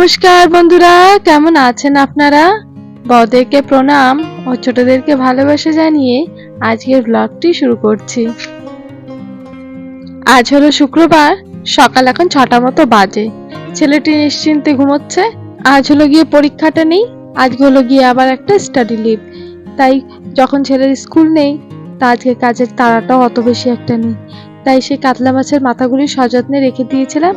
নমস্কার বন্ধুরা, কেমন আছেন আপনারা? বড়দেরকে প্রণাম ও ছোটদেরকে ভালোবাসা জানিয়ে আজকের ব্লগটি শুরু করছি। আজ হলো শুক্রবার, সকাল এখন ছটা মতো বাজে। ছেলেটি নিশ্চিন্তে ঘুমোচ্ছে, আজ হলো গিয়ে পরীক্ষাটা নেই, আজকে হলো গিয়ে আবার একটা স্টাডি লিভ তাই যখন ছেলের স্কুল নেই, তা আজকে কাজের তাড়াটাও অত বেশি একটা নেই। তাই সেই কাতলা মাছের মাথাগুলি সযত্নে রেখে দিয়েছিলাম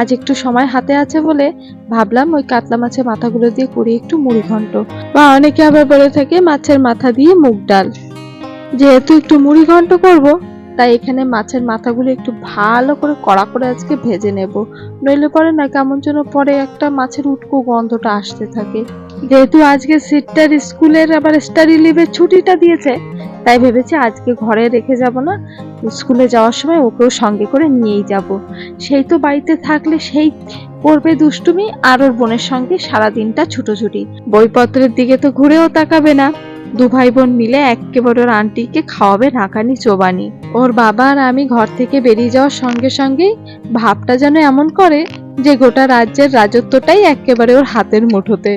আজ একটু সময় হাতে আছে বলে ভাবলাম ওই কাতলা মাছের মাথাগুলো দিয়ে করি একটু মুড়ি ঘন্ট। বা অনেকে আবার বলে থাকে মাছের মাথা দিয়ে মুগ ডাল। যেহেতু একটু মুড়ি ঘন্ট করব, তাই এখানে মাছের মাথাগুলো একটু ভালো করে কড়া করে আজকে ভেজে নেব। নইলে পরে না কেমন যেন পরে একটা মাছের উটকো গন্ধটা আসতে থাকে। যেহেতু আজকে সিটটার স্কুলের আবার স্টাডি লিভের ছুটিটা দিয়েছে, তাই ভেবেছি আজকে ঘরে রেখে যাব না। স্কুলে যাওয়ার সময় ওকেও সঙ্গে করে নিয়েই যাব। সেই তো বাড়িতে থাকলে সেই করবে দুষ্টুমি আর ওর বোনের সঙ্গে সারা দিনটা ছুটোছুটি। বইপত্রের দিকে তো ঘুরেও তাকাবে না। দু ভাই বোন মিলে একেবারে ওর আন্টিকে খাওয়াবে নাকানি চোবানি। ওর বাবা আর আমি ঘর থেকে বেরিয়ে যাওয়ার সঙ্গে সঙ্গেই ভাবটা যেন এমন করে যে গোটা রাজ্যের রাজত্বটাই একেবারে ওর হাতের মুঠোতে।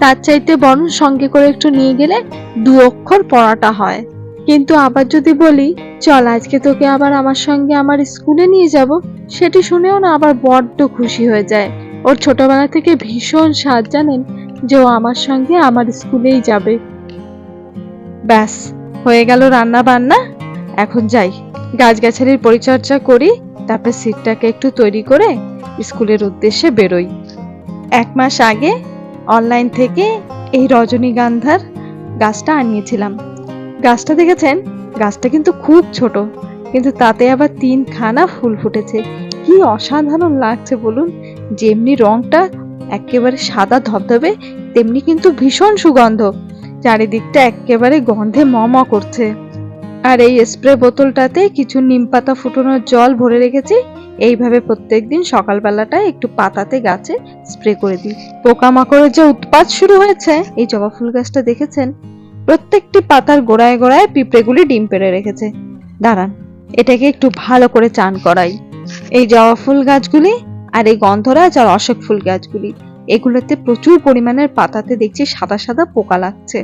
তার চাইতে বরং সঙ্গে করে একটু নিয়ে গেলে দু অক্ষর পড়াটা হয়। কিন্তু আবার যদি বলি, চল আজকে তোকে আবার আমার সঙ্গে আমার স্কুলে নিয়ে যাব, সেটি শুনেও না আবার বড্ড খুশি হয়ে যায়। ওর ছোটবেলা থেকে ভীষণ সাজ জানেন যে ও আমার সঙ্গে আমার স্কুলেই যাবে। ব্যাস, হয়ে গেল রান্না বান্না এখন যাই, গাছগাছালির পরিচর্যা করি, তারপর সিটটাকে একটু তৈরি করে স্কুলের উদ্দেশ্যে বেরোই। এক মাস আগে অনলাইন থেকে এই রজনীগন্ধার গাছটা আনিয়েছিলাম। গাছটা দেখেছেন? গাছটা কিন্তু খুব ছোট, কিন্তু তাতে আবার তিনখানা ফুল ফুটেছে। কি অসাধারণ লাগছে বলুন, যেমনি রংটা একেবারে সাদা ধবধবে, তেমনি কিন্তু ভীষণ সুগন্ধ। চারিদিকটা একেবারে গন্ধে ম ম করছে। আর এই স্প্রে বোতলটাতে কিছু নিম পাতা ফুটানোর জল ভরে রেখেছি। এইভাবে প্রত্যেকদিন সকালবেলাটা একটু পাতাতে গাছে স্প্রে করে দিই। পোকামাকড়ের যে উৎপাত শুরু হয়েছে, এই জবা ফুল গাছটা দেখেছেন? প্রত্যেকটি পাতার গোড়ায় গোড়ায় পিঁপড়েগুলি ডিম পেড়ে রেখেছে। দাঁড়ান, এটাকে একটু ভালো করে চান করাই। এই জবা ফুল গাছগুলি আর এই গন্ধরাজ আর অশোক ফুল গাছগুলি, এগুলোতে প্রচুর পরিমাণের পাতাতে দেখছি সাদা সাদা পোকা লাগছে।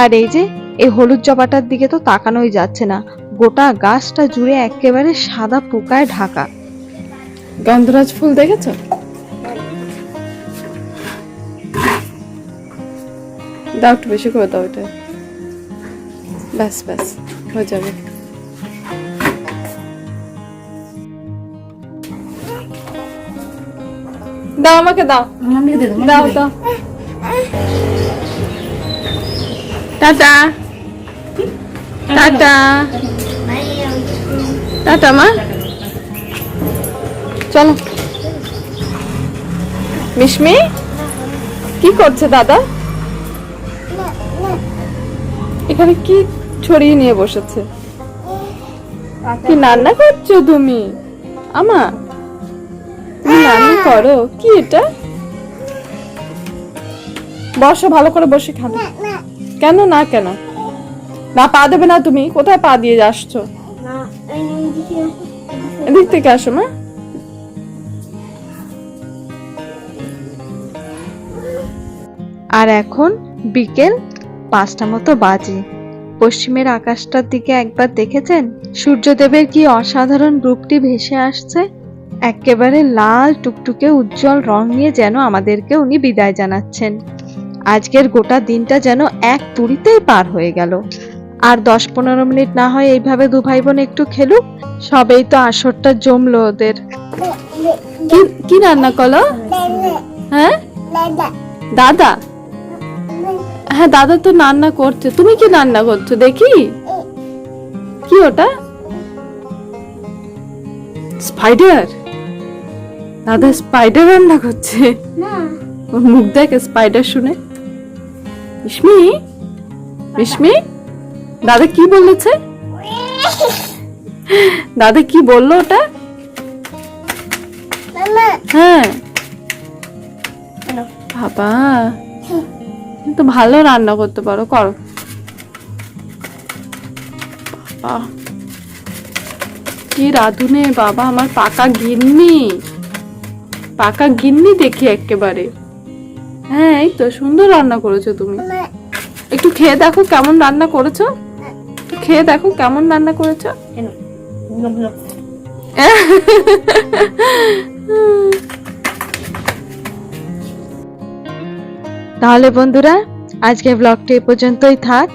আর এই যে এই হলুদ জবাটার দিকে তো তাকানোই যাচ্ছে না। গোটা গাছটা জুড়ে একেবারে সাদা পোকায় ঢাকা। গন্ধরাজ ফুল দেখেছ? দাও একটু বেশি করে দাও এটা। ব্যাস ব্যাস হয়ে যাবে। দাও আমাকে দাও। দাও দাও। টাটা। টাটা। টাটা, মা। চলো। মিশমি কি করছে দাদা? এখানে কি ছড়িয়ে নিয়ে বসেছে? কি রান্না করছ তুমি? আমা, তুমি রান্না করো। কি এটা? বসো, ভালো করে বসে খাবে। কেন না কেন? না পা দেবে না তুমি? কোথায় পা দিয়ে আসছো এদিক থেকে আসো মা। আর এখন বিকেল পাঁচটা মতো বাজে। পশ্চিমের আকাশটার দিকে একবার দেখেছেন? সূর্যদেবের কি অসাধারণ রূপটি ভেসে আসছে? একেবারে লাল টুকটুকে উজ্জ্বল রং নিয়ে যেন আমাদেরকে উনি বিদায় জানাচ্ছেন। আজকের গোটা দিনটা যেন এক তুড়িতেই পার হয়ে গেল। আর দশ পনেরো মিনিট না হয় এইভাবে দু ভাই বোন একটু খেলুক সবেই তো আসরটা জমলো ওদের। কি রান্না করল? হ্যাঁ? দাদা? হ্যাঁ দাদা তো রান্না করছে। তুমি কি রান্না করছ দেখি? কি ওটা? স্পাইডার? দাদা স্পাইডার রান্না করছে। মুখ দেখ স্পাইডার শুনে। ইসমি ইসমি দাদা কি বলেছে? দাদা কি বলল ওটা? হ্যাঁ। বাবা। তো ভালো রান্না করতে পারো করো। বাবা। কি রাধুনে বাবা আমার পাকা গিন্নি। পাকা গিন্নি দেখি একেবারে। হ্যাঁ এই তো সুন্দর রান্না করেছ তুমি। একটু খেয়ে দেখো কেমন রান্না করেছ। খেয়ে দেখো কেমন রান্না করেছ। তাহলে বন্ধুরা, আজকে ব্লগটি এ পর্যন্তই থাক।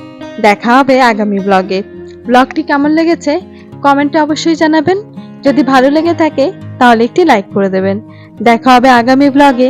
দেখা হবে আগামী ব্লগে। ব্লগটি কেমন লেগেছে, কমেন্টে অবশ্যই জানাবেন। যদি ভালো লেগে থাকে, তাহলে একটি লাইক করে দেবেন। দেখা হবে আগামী ব্লগে।